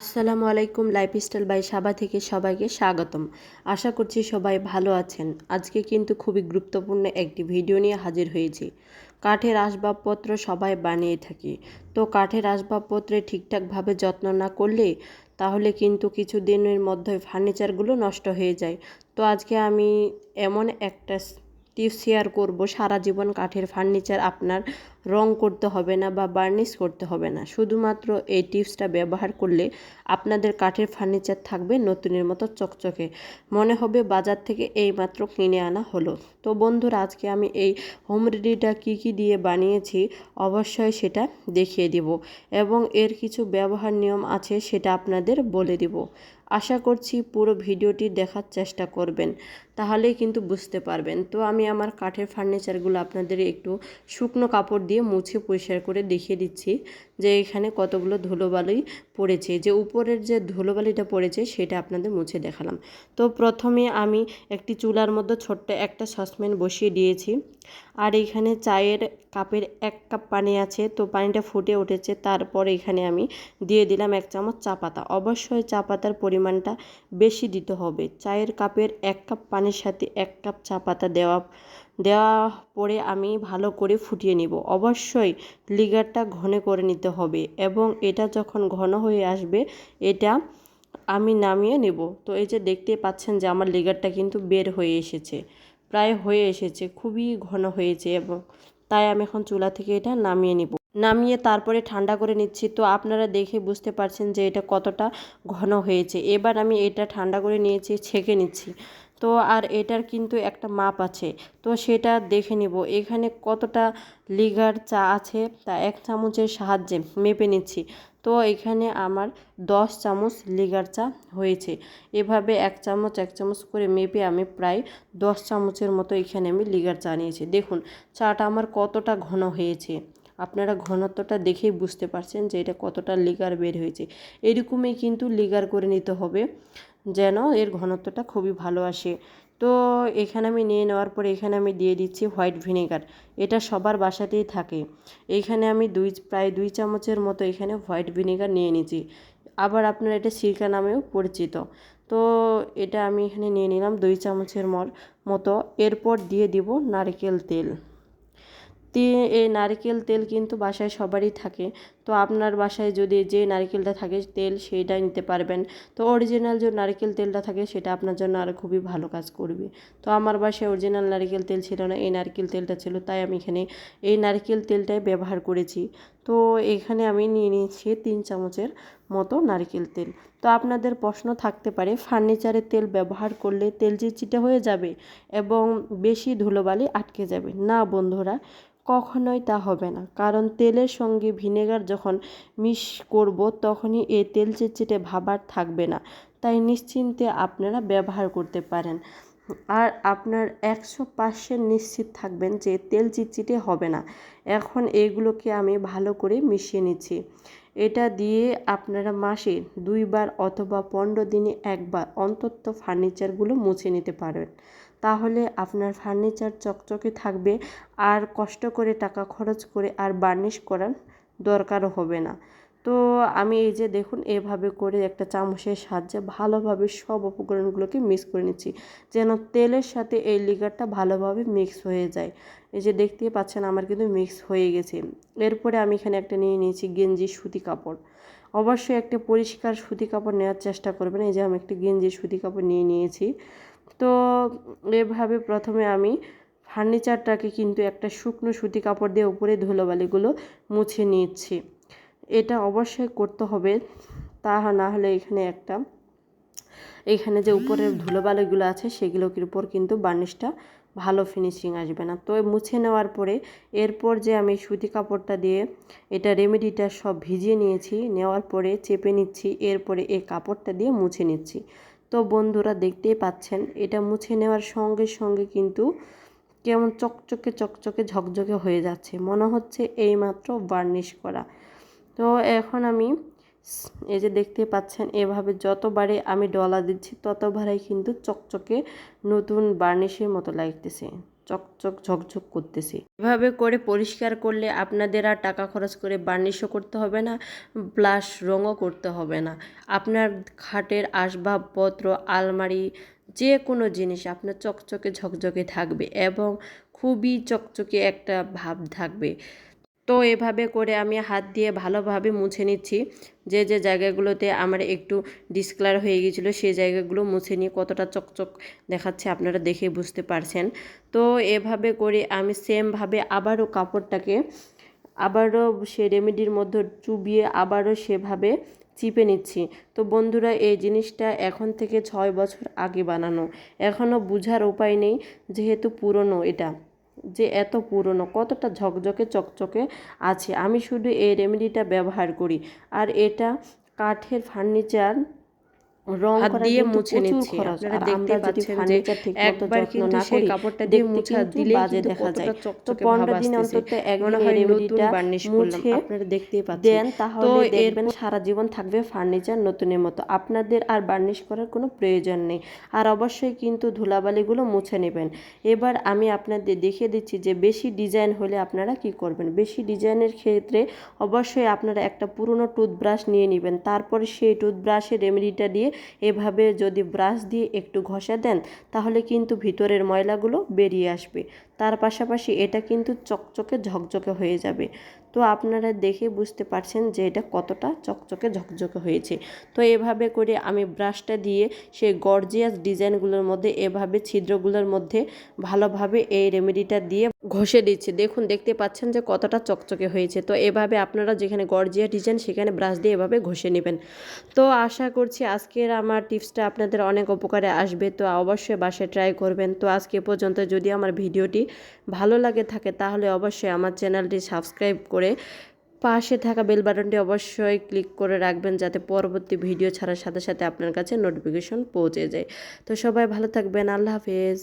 আসসালামু আলাইকুম, lifestyle by সাবা থেকে সবাইকে স্বাগতম। আশা করছি সবাই ভালো আছেন। আজকে কিন্তু খুবই গুরুত্বপূর্ণ একটি ভিডিও নিয়ে হাজির হয়েছি। কাঠের আসবাবপত্র সবাই বানিয়ে থাকি। তো কাঠের আসবাবপত্রে ঠিকঠাকভাবে যত্ন না করলে তাহলে কিন্তু কিছু দিনের মধ্যে ফার্নিচারগুলো নষ্ট হয়ে যায়। তো আজকে আমি এমন একটা টিপস শেয়ার করব, সারা জীবন কাঠের ফার্নিচার আপনার রং করতে হবে না বা বার্নিশ করতে হবে না। শুধুমাত্র এই টিপসটা ব্যবহার করলে আপনাদের কাঠের ফার্নিচার থাকবে নতুনের মতো চকচকে। মনে হবে বাজার থেকে এই মাত্র কিনে আনা হলো। তো বন্ধুরা, আজকে আমি এই হোম রেডিটা কী কী দিয়ে বানিয়েছি অবশ্যই সেটা দেখিয়ে দিব এবং এর কিছু ব্যবহার নিয়ম আছে সেটা আপনাদের বলে দিব। আশা করছি পুরো ভিডিওটি দেখার চেষ্টা করবেন, তাহলেই কিন্তু বুঝতে পারবেন। তো আমি আমার কাঠের ফার্নিচারগুলো আপনাদের একটু শুকনো কাপড় দিয়ে মুছে পরিষ্কার করে দেখিয়ে দিচ্ছি যে এখানে কতগুলো ধুলোবালি পড়েছে। যে উপরের যে ধুলোবালিটা পড়েছে সেটা আপনাদের মুছে দেখালাম। তো প্রথমে আমি একটি চুলার মধ্যে ছোট্ট একটা সসপ্যান বসিয়ে দিয়েছি। আর এখানে চায়ের কাপের এক কাপ পানি আছে, তো পানিটা ফুটে উঠেছে। তারপর এখানে আমি দিয়ে দিলাম এক চামচ চা পাতা। অবশ্যই চা পাতার পরিমাণটা বেশি দিতে হবে। চায়ের কাপের এক কাপ পানির সাথে এক কাপ চা পাতা দেওয়া দেওয়া পরে আমি ভালো করে ফুটিয়ে নিব। অবশ্যই লিগারটা ঘন করে নিতে হবে এবং এটা যখন ঘন হয়ে আসবে, এটা আমি নামিয়ে নেব। তো এই যে দেখতে পাচ্ছেন যে আমার লিগারটা কিন্তু বের হয়ে এসেছে, প্রায় হয়ে এসেছে, খুবই ঘন হয়েছে এবং তাই আমি এখন চুলা থেকে এটা নামিয়ে নিব। নামিয়ে তারপরে ঠান্ডা করে নিচ্ছি। তো আপনারা দেখে বুঝতে পারছেন যে এটা কতটা ঘন হয়েছে। এবার আমি এটা ঠান্ডা করে নিয়েছি, ছেঁকে নিচ্ছি। তো আর এটার কিন্তু একটা মাপ আছে। তো সেটা দেখে নিব, এখানে কতটা লিগার চা আছে তা এক চামচের সাহায্যে মেপে নিচ্ছি। তো এখানে আমার দশ চামচ লিগার চা হয়েছে। এভাবে এক চামচ এক চামচ করে মেপে আমি প্রায় দশ চামচের মতো এখানে আমি লিগার চা নিয়েছি। দেখুন, চাটা আমার কতটা ঘন হয়েছে। আপনারা ঘনত্বটা দেখেই বুঝতে পারছেন যে এটা কতটা লিগার বের হয়েছে। এরকমই কিন্তু লিগার করে নিতে হবে। যেন এর ঘনত্বটা খুবই ভালো আসে। তো এখানে আমি নিয়ে নেওয়ার পরে এখানে আমি দিয়ে দিচ্ছি হোয়াইট ভিনেগার। এটা সবার বাসাতেই থাকে। এইখানে আমি দুই, প্রায় দুই চামচের মতো এখানে হোয়াইট ভিনেগার নিয়ে নিয়েছি। আবার আপনার এটা সিরকা নামেও পরিচিত। তো এটা আমি এখানে নিয়ে নিলাম দুই চামচের মতো। এরপর দিয়ে দিব নারকেল তেল। এই নারকেল তেল কিন্তু বাসায় সবারই থাকে। তো আপনার বাসায় যদি যে নারকেলটা থাকে তেল সেইটাই নিতে পারবেন। তো অরিজিনাল যে নারকেল তেলটা থাকে সেটা আপনার জন্য আরও খুবই ভালো কাজ করবে। তো আমার বাসায় অরিজিনাল নারকেল তেল ছিল না, এই নারকেল তেলটা ছিল, তাই আমি এখানে এই নারকেল তেলটাই ব্যবহার করেছি। তো এখানে আমি নিয়ে নিয়েছি তিন চামচের মতো নারকেল তেল। তো আপনাদের প্রশ্ন থাকতে পারে ফার্নিচারের তেল ব্যবহার করলে তেল যে চিটচিটে হয়ে যাবে এবং বেশি ধুলোবালি আটকে যাবে। না বন্ধুরা, কখনোই তা হবে না। কারণ তেলের সঙ্গে ভিনেগার যখন মিশ করব তখনই এই তেল চিটচিটে ভাবার থাকবে না। তাই নিশ্চিন্তে আপনারা ব্যবহার করতে পারেন। আর আপনার একশো পার্সেন্ট নিশ্চিত থাকবেন যে তেল চিটচিটে হবে না। এখন এগুলোকে আমি ভালো করে মিশিয়ে নিচ্ছি। এটা দিয়ে আপনারা মাসে দুইবার অথবা পনেরো দিনে একবার অন্তত ফার্নিচারগুলো মুছে নিতে পারবেন। তাহলে আপনার ফার্নিচার চকচকে থাকবে, আর কষ্ট করে টাকা খরচ করে আর বার্নিশ করার দরকারও হবে না। তো আমি এই যে দেখুন, এভাবে করে একটা চামচের সাহায্যে ভালোভাবে সব উপকরণগুলোকে মিক্স করে নিচ্ছি, যেন তেলের সাথে এই লিগারটা ভালোভাবে মিক্স হয়ে যায়। এই যে দেখতেই পাচ্ছেন, আমার কিন্তু মিক্স হয়ে গেছে। এরপরে আমি এখানে একটা নিয়ে নিয়েছি গেঞ্জি সুতি কাপড়। অবশ্যই একটা পরিষ্কার সুতি কাপড় নেওয়ার চেষ্টা করবেন। এই যে আমি একটা গেঞ্জি সুতি কাপড় নিয়ে নিয়েছি। তো এভাবে প্রথমে আমি ফার্নিচারটাকে কিন্তু একটা শুকনো সুতি কাপড় দিয়ে উপরে ধুলোবালিগুলো মুছে নিচ্ছি এটা অবশ্যই করতে হবে, তা না হলে এখানে একটা, এখানে যে উপরের ধুলোবালিগুলো আছে সেগুলোর উপর কিন্তু বার্নিশটা ভালো ফিনিশিং আসবে না। তো মুছে নেওয়ার পরে এরপর যে আমি সুতি কাপড়টা দিয়ে এটা রেমেডিটা সব ভিজিয়ে নিয়েছি, নেওয়ার পরে চেপে নিচ্ছি, এরপরে এই কাপড়টা দিয়ে মুছে নিচ্ছি। তো বন্ধুরা দেখতেই পাচ্ছেন, এটা মুছে নেওয়ার সঙ্গে সঙ্গে কিন্তু কেমন চকচকে চকচকে ঝকঝকে হয়ে যাচ্ছে। মনে হচ্ছে এইমাত্র বার্নিশ করা। তো এখন আমি এই যে দেখতে পাচ্ছেন, এভাবে যতবারে আমি ডলা দিচ্ছি, ততবারই কিন্তু চকচকে নতুন বার্নিশের মতো লাগতেছে। চকচক ঝকঝক করতেছে। এভাবে করে পরিষ্কার করলে আপনাদের আর টাকা খরচ করে বার্নিশও করতে হবে না প্লাস রঙও করতে হবে না। আপনার খাটের আসবাবপত্র, আলমারি যে কোনো জিনিস আপনার চকচকে ঝকঝকে থাকবে এবং খুবই চকচকে একটা ভাব থাকবে। তো এভাবে করে আমি হাত দিয়ে ভালোভাবে মুছে নিচ্ছি। যে যে জায়গাগুলোতে আমার একটু ডিসকালার হয়ে গিয়েছিল সেই জায়গাগুলো মুছে নিয়ে কতটা চকচক দেখাচ্ছে আপনারা দেখে বুঝতে পারছেন। তো এভাবে করে আমি সেমভাবে আবারও কাপড়টাকে আবারও সে রেমেডির মধ্যে চুবিয়ে আবারও সেভাবে চিপে নিচ্ছি। তো বন্ধুরা, এই জিনিসটা এখন থেকে ছয় বছর আগে বানানো। এখনও বুঝার উপায় নেই, যেহেতু পুরনো এটা। যে এত পুরনো, কতটা ঝকঝকে চকচকে আছে। আমি শুধু এই রেমেডিটা ব্যবহার করি। আর এটা কাঠের ফার্নিচার রং হাত করা দিয়ে মুছে নিচ্ছি। আপনারা দেখতে পাচ্ছেন যে একবার কিন্তু সেই কাপড়টা দিয়ে মুছে দিলেই বাজে দেখা যায়। তো চকচকে পনেরো ভাব দিন অন্তত মনে হয় নতুন বার্নিশ করলাম। আপনারা দেখতেই পাচ্ছেন। দেন তাহলে দেখবেন সারা জীবন থাকবে ফার্নিচার নতুনের মতো। আপনাদের আর বার্নিশ করার কোনো প্রয়োজন নেই। আর অবশ্যই কিন্তু ধুলাবালিগুলো মুছে নেবেন। এবার আমি আপনাদের দেখিয়ে দিচ্ছি যে বেশি ডিজাইন হলে আপনারা কি করবেন? বেশি ডিজাইনের ক্ষেত্রে অবশ্যই আপনারা একটা পুরনো টুথব্রাশ নিয়ে নেবেন। তারপরে সেই টুথব্রাশের রেমেডিটা দিয়ে এভাবে যদি ব্রাশ দিয়ে একটু ঘষা দেন, তাহলে কিন্তু ভিতরের ময়লাগুলো বেরিয়ে আসবে। তার পাশাপাশি এটা কিন্তু চকচকে ঝকঝকে হয়ে যাবে। তো আপনারা দেখে বুঝতে পারছেন যে এটা কতটা চকচকে ঝকঝকে হয়েছে। তো এভাবে করে আমি ব্রাশটা দিয়ে সেই গর্জিয়াস ডিজাইনগুলোর মধ্যে, এভাবে ছিদ্রগুলোর মধ্যে ভালোভাবে এই রেমেডিটা দিয়ে ঘষে দিচ্ছি। দেখুন, দেখতে পাচ্ছেন যে কতটা চকচকে হয়েছে। তো এভাবে আপনারা যেখানে গর্জিয়া ডিজাইন, সেখানে ব্রাশ দিয়ে এভাবে ঘষে নেবেন। তো আশা করছি আজকের আমার টিপসটা আপনাদের অনেক উপকারে আসবে। তো অবশ্যই বাসায় ট্রাই করবেন। তো আজকে পর্যন্ত যদি আমার ভিডিওটি ভালো লাগে থাকে, তাহলে অবশ্যই আমার চ্যানেলটি সাবস্ক্রাইব করে পাশে থাকা বেল বাটনটি অবশ্যই ক্লিক করে রাখবেন, যাতে পরবর্তী ভিডিও ছাড়ার সাথে সাথে আপনার কাছে নোটিফিকেশন পৌঁছে যায়। তো সবাই ভালো থাকবেন। আল্লাহ হাফেজ।